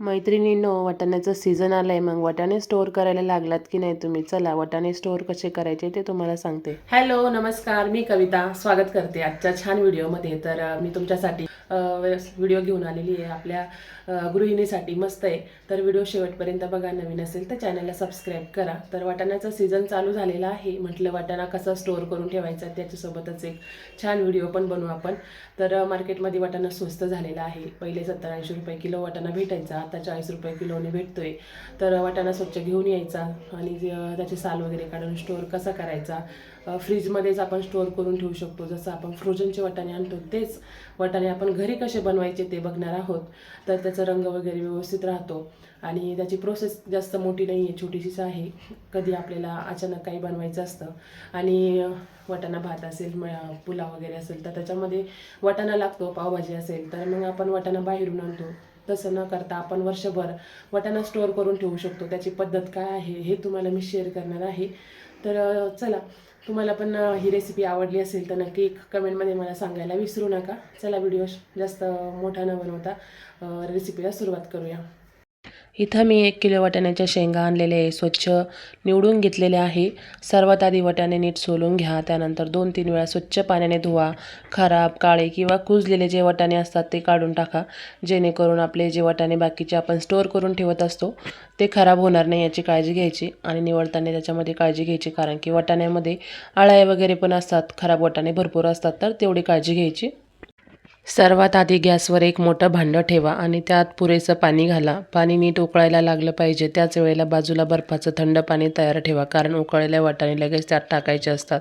मैत्रिणींनो वाटाण्याचं सीझन आलं आहे मग वाटाणे स्टोअर करायला लागलात की नाही तुम्ही? चला वाटाणे स्टोअर कसे करायचे ते तुम्हाला सांगते. हॅलो नमस्कार. मी कविता. स्वागत करते आजच्या छान व्हिडिओमध्ये तर मी तुमच्यासाठी व्हिडिओ घेऊन आलेली आहे. आपल्या गृहिणीसाठी मस्त आहे. तर व्हिडिओ शेवटपर्यंत बघा. नवीन असेल तर चॅनलला सबस्क्राईब करा. तर वाटाण्याचा सीझन चालू झालेला आहे. म्हटलं वाटाणा कसा स्टोअर करून ठेवायचा त्याच्यासोबतच एक छान व्हिडिओ पण बनवू आपण. तर मार्केटमध्ये वाटाणा स्वस्त झालेला आहे. पहिले सत्तर ऐंशी रुपये किलो वाटाणा भेटायचा. आता चाळीस रुपये किलोने भेटतोय. तर वाटाणा स्वच्छ घेऊन यायचा आणि त्याचे त्याची साल वगैरे काढून स्टोअर कसा करायचा फ्रीजमध्येच आपण स्टोअर करून ठेवू शकतो. जसं आपण फ्रोजनचे वाटाणे आणतो तेच वाटाणे आपण घरी कसे बनवायचे ते बघणार आहोत. तर त्याचा रंग वगैरे व्यवस्थित राहतो आणि त्याची प्रोसेस जास्त मोठी नाही आहे छोटीशीच आहे. कधी आपल्याला अचानक काही बनवायचं असतं आणि वाटाणा भात असेल म पुलाव वगैरे असेल तर त्याच्यामध्ये वाटाणा लागतो पावभाजी असेल तर मग आपण वाटाणा बाहेरून आणतो. तसं न करता आपण वर्षभर वाटाणा स्टोअर करून ठेवू शकतो. त्याची पद्धत काय आहे हे तुम्हाला मी शेअर करणार आहे. तर चला तुम्हाला पण ही रेसिपी आवडली असेल तर नक्की कमेंटमध्ये मला सांगायला विसरू नका. चला व्हिडिओ जास्त मोठा न बनवता रेसिपीला सुरुवात करूया. इथं मी एक किलो वाटाण्याच्या शेंगा आणलेले आहे स्वच्छ निवडून घेतलेले आहे. सर्वात आधी वाटाणे नीट सोलून घ्या त्यानंतर दोन तीन वेळा स्वच्छ पाण्याने धुवा. खराब काळे किंवा कुजलेले जे वाटाणे असतात ते काढून टाका. जेणेकरून आपले जे वाटाणे बाकीचे आपण स्टोअर करून ठेवत असतो ते खराब होणार नाही याची काळजी घ्यायची आणि निवडताना त्याच्यामध्ये काळजी घ्यायची. कारण की वाटाण्यामध्ये आळ्या वगैरे पण असतात खराब वाटाणे भरपूर असतात तर तेवढी काळजी घ्यायची. सर्वात आधी गॅसवर एक मोठं भांडं ठेवा आणि त्यात पुरेसं पाणी घाला. पाणी नीट उकळायला लागलं पाहिजे. त्याच वेळेला बाजूला बर्फाचं थंड पाणी तयार ठेवा कारण उकळलेल्या वाटाणे लगेच त्यात टाकायचे असतात.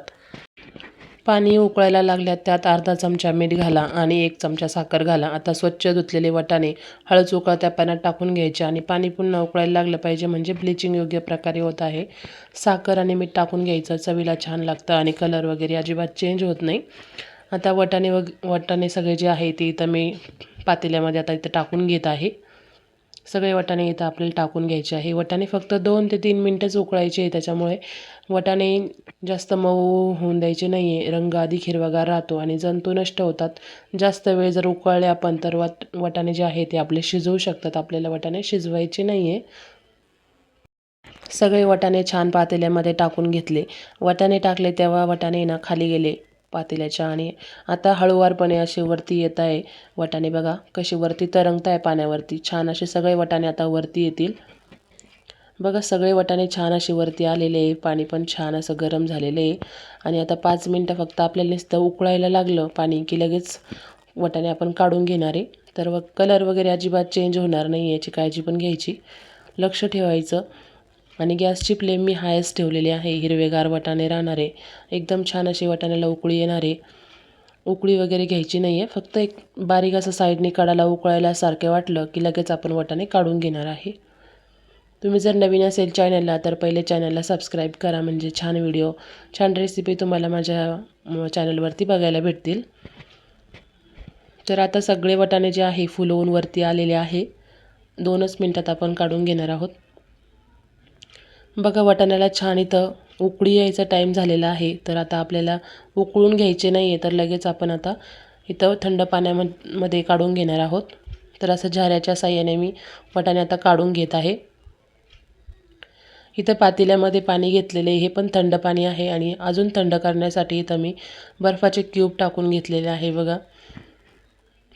पाणी उकळायला लागल्यात त्यात अर्धा चमचा मीठ घाला आणि एक चमचा साखर घाला. आता स्वच्छ धुतलेले वाटाणे हळद उकळत्या पाण्यात टाकून घ्यायचे आणि पाणी पुन्हा उकळायला लागलं पाहिजे म्हणजे ब्लिचिंग योग्य प्रकारे होत आहे. साखर आणि मीठ टाकून घ्यायचं. चवीला छान लागतं आणि कलर वगैरे अजिबात चेंज होत नाही. आता वटाणे वग वटाणे सगळे जे आहे ते इथं मी पातेल्यामध्ये आता इथं टाकून घेत आहे. सगळे वटाणे इथं आपल्याला टाकून घ्यायचे आहे. वटाणे फक्त दोन ते तीन मिनटंच उकळायचे आहे. त्याच्यामुळे वटाणे जास्त मऊ होऊन द्यायचे नाही आहे रंग अधिक हिरवागार राहतो आणि जंतू नष्ट होतात. जास्त वेळ जर उकळले आपण तर वट वटाणे जे आहे ते आपले शिजवू शकतात. आपल्याला वटाणे शिजवायचे नाही आहे सगळे वटाणे छान पातेल्यामध्ये टाकून घेतले. वटाणे टाकले तेव्हा वटाणे ना खाली गेले. पातेल्याच्या आणि आता हळूवारपणे असे वरती येत आहे वटाणे. बघा कसे वरती तरंगत आहे पाण्यावरती. छान असे सगळे वटाणे आता वरती येतील. बघा सगळे वटाणे छान असे वरती आलेले आहे. पाणी पण छान असं गरम झालेलं आहे. आणि आता पाच मिनटं फक्त आपल्याला नुसतं उकळायला लागलं पाणी की लगेच वटाणे आपण काढून घेणार आहे. तर व कलर वगैरे अजिबात चेंज होणार नाही याची काळजी पण घ्यायची. लक्ष ठेवायचं. आणि गॅसची फ्लेम मी हायच ठेवलेली आहे. हिरवेगार वाटाणे राहणारे एकदम छान असे वाटाण्याला उकळी येणारे. उकळी वगैरे घ्यायची नाही आहे फक्त एक बारीक असं साईडने कडाला उकळायला सारखे वाटलं की लगेच आपण वाटाणे काढून घेणार आहे. तुम्ही जर नवीन असेल चॅनलला तर पहिले चॅनलला सबस्क्राईब करा. म्हणजे छान व्हिडिओ छान रेसिपी तुम्हाला माझ्या चॅनलवरती बघायला भेटतील. तर आता सगळे वटाणे जे आहे फुलवून वरती आलेले आहे. दोनच मिनटात आपण काढून घेणार आहोत. बघा वाटाण्याला छान इथं उकळी यायचा टाईम झालेला आहे. तर आता आपल्याला उकळून घ्यायचे नाही आहे तर लगेच आपण आता इथं थंड पाण्यामध्ये काढून घेणार आहोत. तर असं झाऱ्याच्या साह्याने मी वाटाणे आता काढून घेत आहे. इथं पातेल्यामध्ये पाणी घेतलेले हे पण थंड पाणी आहे आणि अजून थंड करण्यासाठी इथं मी बर्फाचे क्यूब टाकून घेतलेले आहे. बघा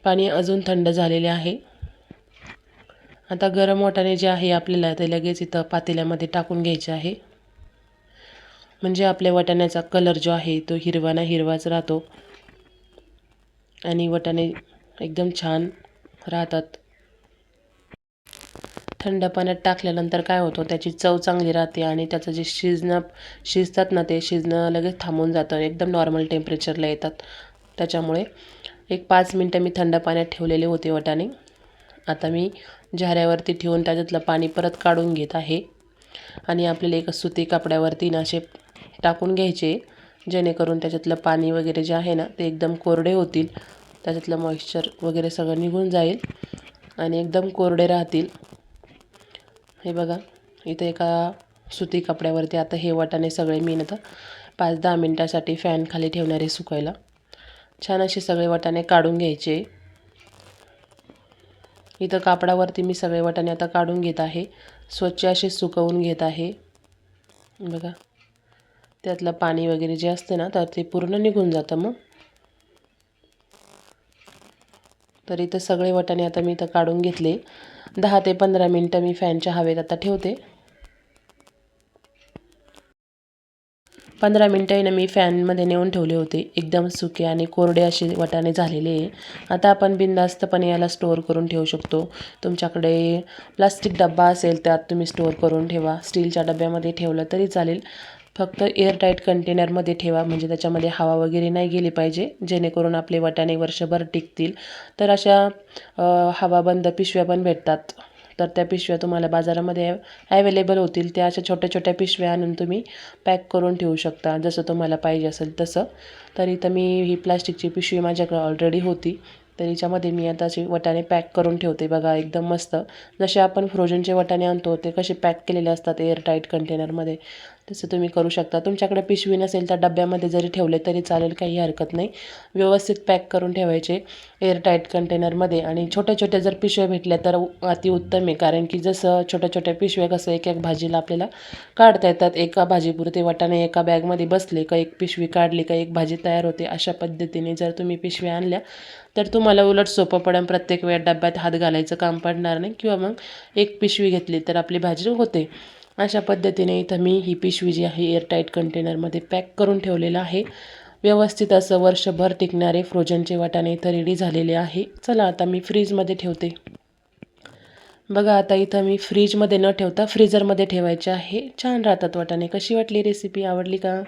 पाणी अजून थंड झालेले आहे. आता गरम वाटाणे जे आहे आपल्याला ते लगेच इथं पातेल्यामध्ये टाकून घ्यायचे आहे. म्हणजे आपल्या वाटाण्याचा कलर जो आहे तो हिरवा ना हिरवाच राहतो. आणि वाटाणे एकदम छान राहतात. थंड पाण्यात टाकल्यानंतर काय होतं त्याची चव चांगली राहते आणि त्याचं जे शिजणं शिजतात ना ते शिजणं लगेच थांबून जातं. एकदम नॉर्मल टेम्परेचरला येतात. त्याच्यामुळे एक पाच मिनटं मी थंड पाण्यात ठेवलेले होते वाटाणे. आता मी झाऱ्यावरती ठेवून त्याच्यातलं पाणी परत काढून घेत आहे. आणि आपल्याला एका सुती कपड्यावरती ना असे टाकून घ्यायचे जेणेकरून त्याच्यातलं पाणी वगैरे जे आहे ना ते एकदम कोरडे होतील. त्याच्यातलं मॉइश्चर वगैरे सगळं निघून जाईल आणि एकदम कोरडे राहतील. हे बघा इथं एका सुती कपड्यावरती आता हे वाटाणे सगळे मी आता पाच दहा मिनटासाठी फॅन खाली सुकायला. छान असे सगळे वाटाणे काढून घ्यायचे. इथं कापडावरती मी सगळे वाटाणे आता काढून घेत आहे. स्वच्छ असे सुकवून घेत आहे. बघा. त्यातलं पाणी वगैरे जे असते ना तर ते पूर्ण निघून जातं मग. तर इथं सगळे वाटाणे आता मी इथं काढून घेतले. दहा ते पंधरा मिनटं मी फॅनच्या हवेत आता ठेवते. पंधरा मिनटं ना मी फॅनमध्ये नेऊन ठेवले होते. एकदम सुके आणि कोरडे असे वाटाणे झालेले आहे. आता आपण बिनधास्तपणे याला स्टोअर करून ठेवू शकतो. तुमच्याकडे प्लास्टिक डब्बा असेल त्यात तुम्ही स्टोअर करून ठेवा. स्टीलच्या डब्यामध्ये ठेवलं तरी चालेल. फक्त एअरटाईट कंटेनरमध्ये ठेवा म्हणजे त्याच्यामध्ये हवा वगैरे नाही गेली पाहिजे. जेणेकरून आपले वाटाणे वर्षभर टिकतील. तर अशा हवाबंद पिशव्या पण भेटतात. तर त्या पिशव्या तुम्हाला बाजारामध्ये ॲवेलेबल होतील. त्या अशा छोट्या छोट्या पिशव्या आणून तुम्ही पॅक करून ठेवू शकता. जसं तुम्हाला पाहिजे असेल तसं. तर इथं मी ही प्लास्टिकची पिशवी माझ्याकडे ऑलरेडी होती. तर याच्यामध्ये मी आता असे वटाणे पॅक करून ठेवते. बघा एकदम मस्त. जसे आपण फ्रोजनचे वटाणे आणतो ते कसे पॅक केलेले असतात एअरटाईट कंटेनरमध्ये तसं तुम्ही करू शकता. तुमच्याकडे पिशवी नसेल तर डब्यामध्ये जरी ठेवले तरी चालेल काही हरकत नाही. व्यवस्थित पॅक करून ठेवायचे एअरटाईट कंटेनरमध्ये. आणि छोट्या छोट्या जर पिशव्या भेटल्या तर अतिउत्तम आहे. कारण की जसं छोट्या छोट्या पिशव्या कसं एक एक भाजीला आपल्याला काढता येतात. एका भाजीपुरते वाटाणे एका बॅगमध्ये बसले का एक पिशवी काढली का एक भाजी तयार होते अशा पद्धतीने जर तुम्ही पिशव्या आणल्या तर तुम्हाला उलट सोपं पडेल. प्रत्येक वेळ डब्यात हात घालायचं काम पडणार नाही. किंवा मग एक पिशवी घेतली तर आपली भाजी होते. अशा पद्धतीने इथं मी ही पिशवी जी आहे एअरटाईट कंटेनरमध्ये पॅक करून ठेवलेलं आहे. व्यवस्थित असं वर्षभर टिकणारे फ्रोजनचे वाटाणे इथं रेडी झालेले आहे. चला आता मी फ्रीजमध्ये ठेवते. बघा आता इथं मी फ्रीजमध्ये न ठेवता फ्रीजरमध्ये ठेवायचे आहे. छान राहतात वाटाणे. कशी वाटली रेसिपी आवडली का?